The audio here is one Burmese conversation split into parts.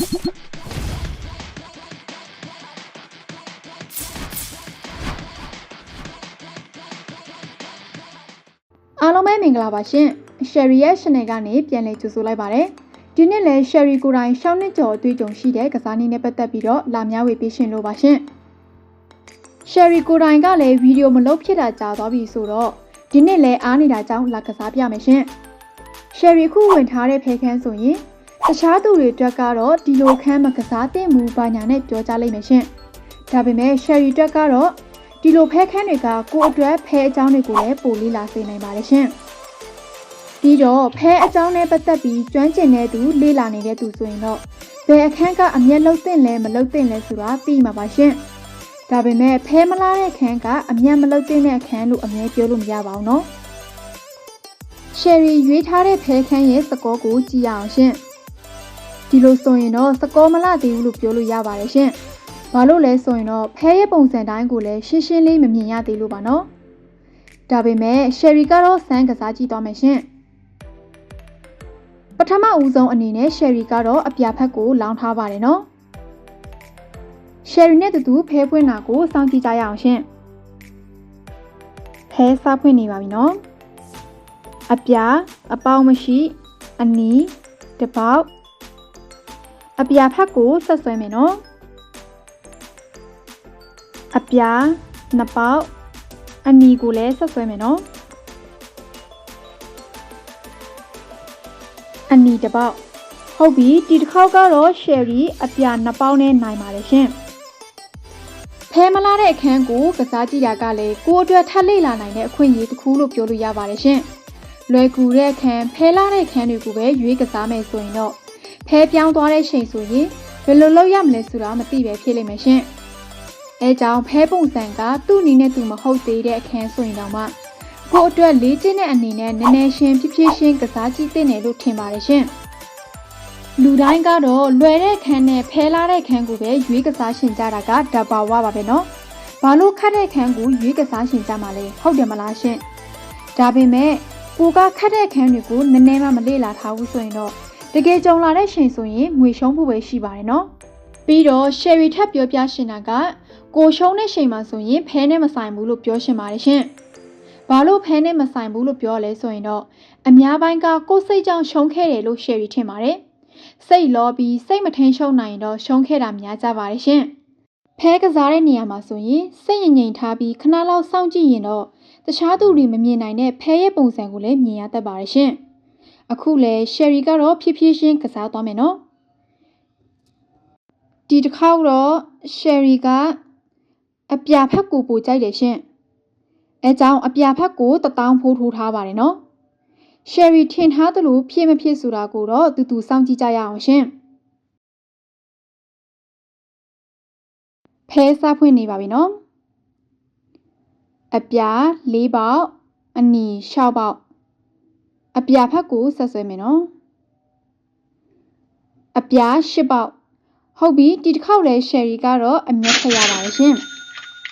အားလုံးပဲမင်္ဂလာပါရှင်။ Sherry ရဲ့ channel ကနေပြန်လည်ကြိုဆိုလိုက်ပါတယ်။ဒီနေ့လည်း Sherry ကိုယ်တိုင်ရှောင်းနှစ်ကျော်အတွေ့အကြုံရှိတဲ့ကစားနည်းနဲ့ပတ်သက်ပြီးတော့လာများဝေပေးရှင်လို့ပါရှင်။ Sherry ကိုယ်တိုင်ကလည်းဗီဒီယိုမလုပ်ဖြစ်တာကြာသွားပြီဆိုတော့ဒီနေ့လည်းအားနေတာကြောင့်လာကစားပြမယ်ရှင်။ Sherry ခုဝင်ထားတဲ့ဖေခန်းဆိုရင် တခြားသူတွေအတွက်ကတော့ဒီလိုခန်းမကစားသင့်ဘူးဘာညာနဲ့ပြောကြလိမ့်မယ်ရှင်။ဒါပေမဲ့ Sherry အတွက်ကတော့ဒီလိုဖဲခန်းတွေကကိုယ့်အတွက်ဖဲအကြောင်းတွေကိုလည်းပိုလေးလာစေနိုင်ပါတယ်ရှင်။ပြီးတော့ဖဲအကြောင်းနဲ့ပတ်သက်ပြီးကျွမ်းကျင်တဲ့သူလေ့လာနေတဲ့သူဆိုရင်တော့ဘယ်အခန်းကအမျက်လုံးသင့်လဲမလုံးသင့်လဲဆိုတာသိမှာပါရှင်။ဒါပေမဲ့ဖဲမလားတဲ့ခန်းကအမျက်မလုံးသင့်တဲ့အခန်းလို့အမြဲပြောလို့မရပါဘူးနော်။ Sherry ရွေးထားတဲ့ဖဲခန်းရဲ့စကောကိုကြည့်ရအောင်ရှင်။ ဒီလိုဆိုရင်တော့စကောမလားသေးဘူးလို့ပြောလို့ရပါတယ်ရှင်။ဘာလို့လဲဆိုရင်တော့ဖဲရဲ့ပုံစံတိုင်းကိုလည်းရှင်းရှင်းလေးမမြင်ရသေးလို့ပါနော်။ဒါပေမဲ့ Sherry ကတော့စမ်းကစားကြည့်သွားမယ်ရှင်။ပထမဦးဆုံးအနေနဲ့ Sherry ကတော့အပြာဖက်ကိုလောင်းထားပါတယ်နော်။ Sherry နဲ့တူတူဖဲဖွင့်တာကိုစောင့်ကြည့်ကြရအောင်ရှင်။ဖဲစားဖွင့်နေပါပြီနော်။အပြာအပေါင်းမရှိအနီးတပေါက် အပြာဖက်ကိုဆက်ဆွဲမယ်နော်။အပြားနှစ်ပေါက်အနီကိုလည်းဆက်ဆွဲမယ်နော်အနီတစ်ပေါက်ဟုတ်ပြီဒီတစ်ခေါက်ကတော့ sherry အပြားနှစ်ပေါက်နဲ့နိုင်ပါတယ်ရှင်ဖဲမလာတဲ့အခန်းကိုကစားကြည့်တာကလည်းကိုယ့်အတွက်ထပ်လေ့လာနိုင်တဲ့အခွင့်အရေးတစ်ခုလို့ပြောလို့ရပါတယ်ရှင်လွယ်ကူတဲ့အခန်းဖဲလာတဲ့အခန်းတွေကိုပဲရွေးကစားမယ်ဆိုရင်တော့ ဖဲပြောင်းသွားတဲ့ချိန်ဆိုရင်ဘယ်လိုလုပ်ရမလဲဆိုတာမသိပဲဖြစ်လိမ့်မယ်ရှင်အဲကြောင့်ဖဲပုံစံကသူ့အနေနဲ့သူမဟုတ်သေးတဲ့အခန်းဆိုရင်တော့မှကို့အတွက်လေးကျင်းတဲ့အနေနဲ့နည်းနည်းရှင်းဖြစ်ဖြစ်ရှင်းကစားကြည့်သင့်တယ်လို့ထင်ပါတယ်ရှင်။လူတိုင်းကတော့လွယ်တဲ့ခန်းနဲ့ဖဲလာတဲ့ခန်းကိုပဲရွေးကစားရှင်ကြတာကဓာတ်ပါဝပါပဲနော်။ဘာလို့ခတ်တဲ့ခန်းကိုရွေးကစားရှင်ကြမှာလဲဟုတ်တယ်မလားရှင်။ဒါပေမဲ့ကိုကခတ်တဲ့ခန်းတွေကိုနည်းနည်းမှမလေ့လာထားဘူးဆိုရင်တော့ တကယ်ကြုံလာတဲ့ရှင်ဆိုရင်ငွေရှုံးဖို့ပဲရှိပါတယ်နော်။ပြီးတော့ Sherry ထပ်ပြောပြရှင်တာကကိုရှုံးတဲ့ချိန်မှာဆိုရင်ဖဲနဲ့မဆိုင်ဘူးလို့ပြောရှင်ပါတယ်ရှင်။ဘာလို့ဖဲနဲ့မဆိုင်ဘူးလို့ပြောလဲဆိုရင်တော့အများပိုင်းကကိုယ်စိတ်ကြောင့်ရှုံးခဲ့တယ်လို့ share ထင်ပါတယ်။စိတ်လောပြီးစိတ်မထင်းရှုံးနိုင်တော့ရှုံးခဲ့တာများကြပါတယ်ရှင်။ဖဲကစားတဲ့နေရာမှာဆိုရင်စိတ်ငြိမ်ငြိမ်ထားပြီးခဏလောက်စောင့်ကြည့်ရင်တော့တခြားသူတွေမမြင်နိုင်တဲ့ဖဲရဲ့ပုံစံကိုလည်းမြင်ရတတ်ပါတယ်ရှင်။ အခုလဲ Sherry ကတော့ဖြည်းဖြည်းချင်းကစားသွားမယ်နော်။ဒီတစ်ခေါက်တော့ Sherry ကအပြာဖက်ကိုပိုကြိုက်တယ်ရှင်။အဲကြောင့်အပြာဖက်ကိုတပေါင်းဖိုးထိုးထားပါတယ်နော်။ Sherry ထင်ထားသလိုဖြစ်မဖြစ်ဆိုတာကိုတော့တူတူစောင့်ကြည့်ကြရအောင်ရှင်။ဖဲစားဖွင့်နေပါပြီနော်။အပြာ၄ပေါက်အနီ၆ပေါက် အပြာဖက်ကိုဆက်ဆွဲမယ်နော်။အပြာ၈ပေါက်ဟုတ်ပြီဒီတစ်ခေါက်လဲ Sherry ကတော့အမျက်ထက်ရပါတယ်ရှင်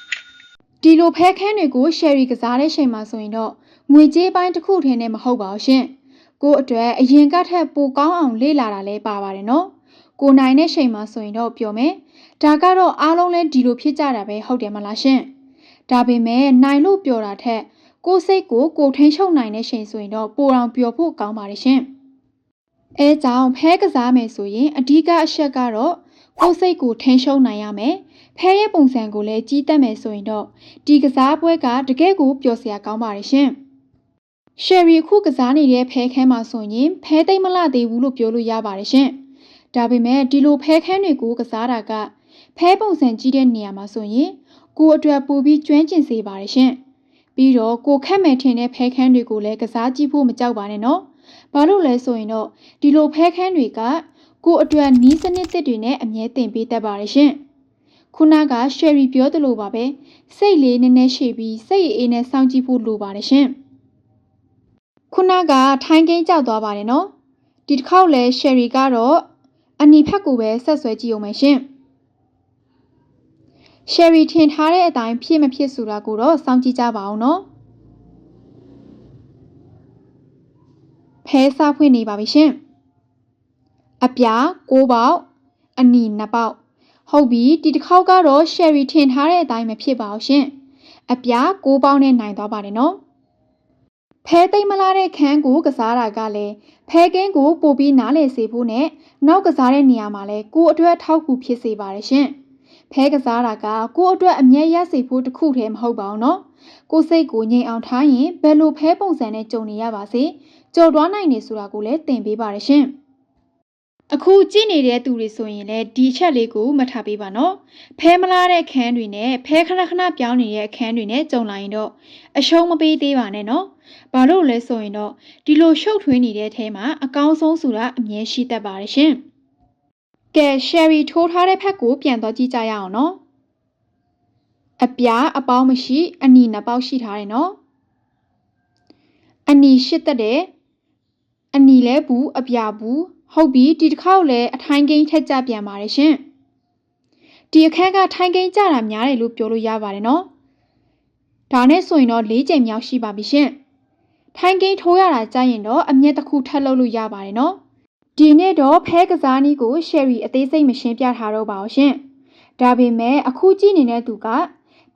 ။ဒီလိုဖဲခန်းတွေကို Sherry ကစားတဲ့ချိန်မှာဆိုရင်တော့ငွေကြေးပိုင်းတစ်ခုထင်းနဲ့မဟုတ်ပါဘူးရှင်။ကို့အတွက်အရင်ကထက်ပိုကောင်းအောင်လေ့လာတာလည်းပါပါတယ်နော်။ကိုနိုင်တဲ့ချိန်မှာဆိုရင်တော့ပြောမယ်။ဒါကတော့အားလုံးလည်းဒီလိုဖြစ်ကြတာပဲဟုတ်တယ်မလားရှင်။ဒါပေမဲ့နိုင်လို့ပြောတာထက် ကိုယ်စိတ်ကိုကိုထိန်ချုပ်နိုင်တဲ့ချိန်ဆိုရင်တော့ပိုအောင်ပျော်ဖို့ကောင်းပါတယ်ရှင်။အဲကြောင့်ဖဲကစားမယ်ဆိုရင်အဓိကအချက်ကတော့ကိုယ်စိတ်ကိုထိန်ချုပ်နိုင်ရမယ်။ဖဲရဲ့ပုံစံကိုလည်းကြီးတက်မယ်ဆိုရင်တော့ဒီကစားပွဲကတကယ့်ကိုပျော်စရာကောင်းပါတယ်ရှင်။ရှယ်ရီခုကစားနေတဲ့ဖဲခန်းမှာဆိုရင်ဖဲသိမ့်မလှသေးဘူးလို့ပြောလို့ရပါတယ်ရှင်။ဒါပေမဲ့ဒီလိုဖဲခန်းတွေကိုကစားတာကဖဲပုံစံကြီးတဲ့နေရာမှာဆိုရင်ကိုအတွက်ပိုပြီးကျွမ်းကျင်စေပါတယ်ရှင်။ ပြီးတော့ကိုခက်မယ်ထင်တဲ့ဖဲခန်းတွေကိုလည်းကစားကြည့်ဖို့မကြောက်ပါနဲ့နော်။ဘာလို့လဲဆိုရင်တော့ဒီလိုဖဲခန်းတွေကကိုအတွက်နီးစနစ်သစ်တွေနဲ့အမြဲတင်ပေးတတ်ပါတယ်ရှင်။ခုနက Sherry ပြောသလိုပါပဲစိတ်လေးနည်းနည်းရှိပြီးစိတ်အေးနဲ့စောင့်ကြည့်ဖို့လိုပါတယ်ရှင်ခုနကထိုင်းကိန်းကြောက်သွားပါတယ်နော်ဒီတစ်ခေါက်လဲ Sherry ကတော့အနီဖက်ကိုပဲဆက်ဆွဲကြည့်အောင်မယ်ရှင် Sherry ထင်ထားတဲ့အတိုင်းဖြစ်မဖြစ်ဆိုတာကိုတော့စောင့်ကြည့်ကြပါအောင်နော်ဖဲစားဖွင့်နေပါပြီရှင်အပြား၉ပေါက်အနီနှစ်ပေါက်ဟုတ်ပြီဒီတစ်ခေါက်ကတော့ sherry ထင်ထားတဲ့အတိုင်းမဖြစ်ပါဘူးရှင်အပြား6ပေါင်းနဲ့နိုင်သွားပါတယ်နော်ဖဲသိမ့်မလားတဲ့ခန်းကိုကစားတာကလည်းဖဲကင်းကိုပို့ပြီးနားလေစေဖို့နဲ့နောက်ကစားတဲ့နေရာမှာလည်းကိုယ့်အတွက်ထောက်ကူဖြစ်စေပါတယ်ရှင် ဖဲကစားတာကကိုယ့်အတွက်အမြဲရစေဖို့တစ်ခုတည်းမဟုတ်ပါဘူးနော်ကိုယ်စိတ်ကိုငြိမ်အောင်ထားရင်ဘယ်လိုဖဲပုံစံနဲ့ကြုံနေရပါစေကြော်သွားနိုင်နေဆိုတာကိုလည်းသင်ပေးပါရရှင်အခုကြည့်နေတဲ့သူတွေဆိုရင်လည်းဒီအချက်လေးကိုမှတ်ထားပေးပါနော်ဖဲမလားတဲ့ခန်းတွေနဲ့ဖဲခဏခဏပြောင်းနေတဲ့အခန်းတွေနဲ့ကြုံလာရင်တော့အရှုံးမပေးသေးပါနဲ့နော်ဘာလို့လဲဆိုရင်တော့ဒီလိုရှုပ်ထွေးနေတဲ့အထဲမှာအကောင်းဆုံးဆိုတာအမြဲရှိတတ်ပါတယ်ရှင် ကဲ sherry ထိုးထားတဲ့ဖက်ကိုပြန်တော့ကြည့်ကြရအောင်နော်အပြားအပေါင်းမရှိအနီနှစ်ပေါက်ရှိထားတယ်နော်အနီရှစ်တက်တယ်အနီလဲဘူးအပြားဘူးဟုတ်ပြီဒီတစ်ခေါက်လဲအထိုင်းကိန်းထက်ကြပြန်ပါတယ်ရှင်ဒီအခန်းကထိုင်းကိန်းကြတာများတယ်လို့ပြောလို့ရပါတယ်နော်ဒါနဲ့ဆိုရင်တော့၄ချိန်မြောက်ရှိပါပြီရှင်ထိုင်းကိန်းထိုးရတာကြရင်တော့အမျက်တစ်ခုထပ်လုပ်လို့ရပါတယ်နော် ဒီနေ့တော့ဖဲကစားနည်းကို sherry အသေးစိတ်မရှင်းပြထားတော့ပါဘူးရှင်ဒါပေမဲ့အခုကြည့်နေတဲ့သူက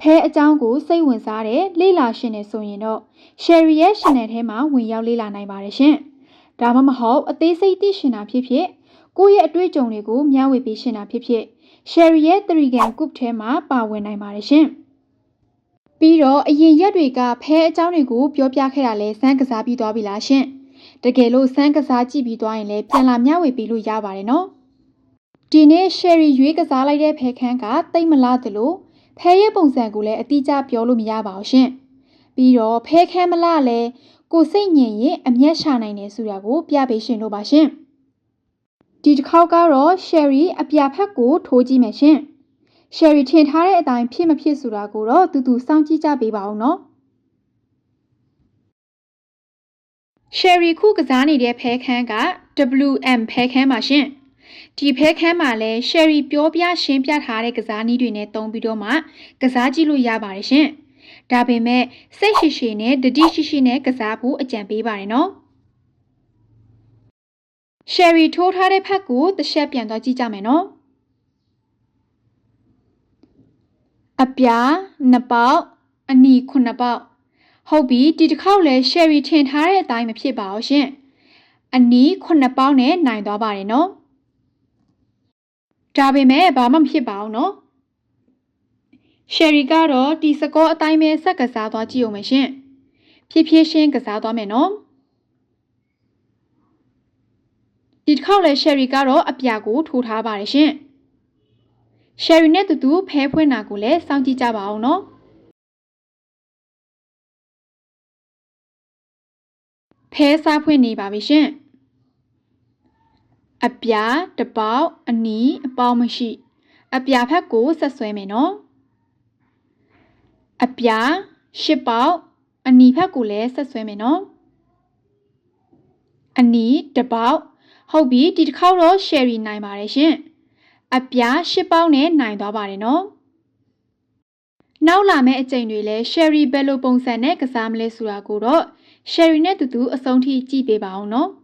ဖဲအကြောင်းကိုစိတ်ဝင်စားတဲ့လေ့လာရှင်နေဆိုရင်တော့ Sherry ရဲ့ channel ထဲမှာဝင်ရောက်လေ့လာနိုင်ပါတယ်ရှင်။ဒါမှမဟုတ်အသေးစိတ်သိရှင်တာဖြစ်ဖြစ်ကိုယ့်ရဲ့အတွေ့အကြုံတွေကိုမျှဝေပေးရှင်တာဖြစ်ဖြစ် Sherry ရဲ့ Trigan Group ထဲမှာပါဝင်နိုင်ပါတယ်ရှင်။ပြီးတော့အရင်ရက်တွေကဖဲအကြောင်းတွေကိုပြောပြခဲ့တာလဲစမ်းကစားပြီးသွားပြီလားရှင်။ တကယ်လို့စမ်းကစားကြည့်ပြီးသွားရင်လည်းပြန်လာမျှဝေပေးလို့ရပါတယ်နော်။ဒီနေ့ Sherry ရွေးကစားလိုက်တဲ့ဖဲခန်းကတိတ်မလားသလိုဖဲရဲ့ပုံစံကိုလည်းအတိအကျပြောလို့မရပါဘူးရှင်။ပြီးတော့ဖဲခမ်းမလားလဲကိုစိတ်ညင်ရင်အမျက်ရှာနိုင်တယ်ဆိုတာကိုပြပေးရှင်လို့ပါရှင်။ဒီတစ်ခေါက်ကတော့ Sherry အပြာဖက်ကိုထိုးကြည့်မယ်ရှင်။ Sherry ထင်ထားတဲ့အတိုင်းဖြစ်မဖြစ်ဆိုတာကိုတော့တူတူစောင့်ကြည့်ကြပေးပါဦးနော်။ Sherry ခုကစားနေတဲ့ဖဲခန်းက WM ဖဲခန်းပါရှင်။ဒီဖဲခန်းမှာလည်း Sherry ပြောပြရှင်းပြထားတဲ့ကစားနည်းတွေနဲ့တုံးပြီးတော့မှကစားကြည့်လို့ရပါတယ်ရှင်။ဒါပေမဲ့စိတ်ရှိရှိနဲ့တတိရှိရှိနဲ့ကစားဖို့အကြံပေးပါတယ်နော်။ Sherry ထိုးထားတဲ့ဖက်ကိုတစ်ချက်ပြန်သွားကြည့်ကြမယ်နော်။အပြားနှစ်ပေါက်အနီခုနှစ်ပေါက် ဟုတ်ပြီဒီတစ်ခေါက်လဲ Sherry ထင်ထားတဲ့အတိုင်းမဖြစ်ပါဘူးရှင်။အနီခုနှစ်ပေါက်နဲ့နိုင်သွားပါတယ်နော်။ဒါပေမဲ့ဘာမှမဖြစ်ပါဘူးနော်ရှယ်ရီကတော့ဒီစကောအတိုင်းပဲဆက်ကစားသွားကြည့်အောင်မရှင်ဖြည်းဖြည်းချင်းကစားသွားမယ်နော်ဒီတစ်ခေါက်လဲရှယ်ရီကတော့အပြာကိုထိုးထားပါတယ်ရှင်ရှယ်ရီနဲ့တူတူဖဲဖွင့်တာကိုလည်းစောင့်ကြည့်ကြပါအောင်နော် ဖဲစားဖွင့်နေပါပြီရှင်အပြာတပေါက်အနီးအပေါင်းမရှိ အပြာဖက်ကိုဆက်ဆွဲမယ်နော်အပြာရှစ်ပေါက်အနီးဖက်ကိုလည်းဆက်ဆွဲမယ်နော်အနီးတပေါက်ဟုတ်ပြီဒီတစ်ခေါက်တော့ sherry နိုင်ပါတယ်ရှင်အပြာရှစ်ပေါက်နဲ့နိုင်သွားပါတယ်နော်နောက်လာမယ့်အချိန်တွေလဲ sherry ဘယ်လိုပုံစံနဲ့ကစားမလဲဆိုတာကိုတော့ ။ share နဲ့တူတူအဆုံးထိကြည့်ပေးပါအောင်နော်။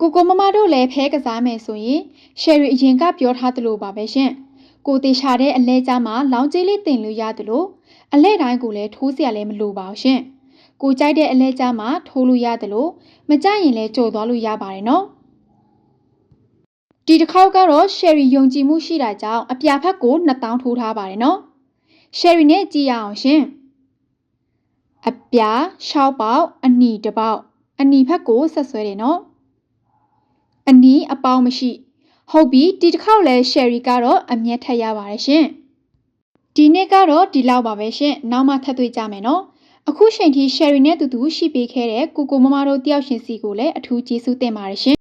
ကိုကိုမမတို့လည်းဖဲကစားမယ်ဆိုရင် share အရင်ကပြောထားသလိုပါပဲရှင်။ကိုတေချာတဲ့အလဲကြားမှာလောင်းကြီးလေးတင်လို့ရသလိုအလဲတိုင်းကိုလည်းထိုးစရာလည်းမလိုပါဘူးရှင်။ကိုကြိုက်တဲ့အလဲကြားမှာထိုးလို့ရသလိုမကြိုက်ရင်လည်းကြိုသွားလို့ရပါတယ်နော်။ဒီတစ်ခေါက်ကတော့ Sherry ယုံကြည်မှုရှိတာကြောင့်အပြာဖက်ကို2000ထိုးထားပါတယ်နော် Sherry နဲ့ကြည့်ရအောင်ရှင် အပြာ6ပေါက်အနီတစ်ပေါက်အနီဖက်ကိုဆက်ဆွဲတယ်နော်အနီးအပေါင်းမရှိ ဟုတ်ပြီဒီတစ်ခေါက်လဲ sherry ကတော့အမျက်ထက်ရပါတယ်ရှင်ဒီနေ့ကတော့ဒီလောက်ပါပဲရှင်နောက်မှထပ်တွေ့ကြမယ်နော်အခုချိန်ထိ sherry နဲ့တူတူရှိပေးခဲ့တဲ့ကိုကိုမမတို့တယောက်ရှင်စီကိုလည်းအထူးကျေးဇူးတင်ပါတယ်ရှင်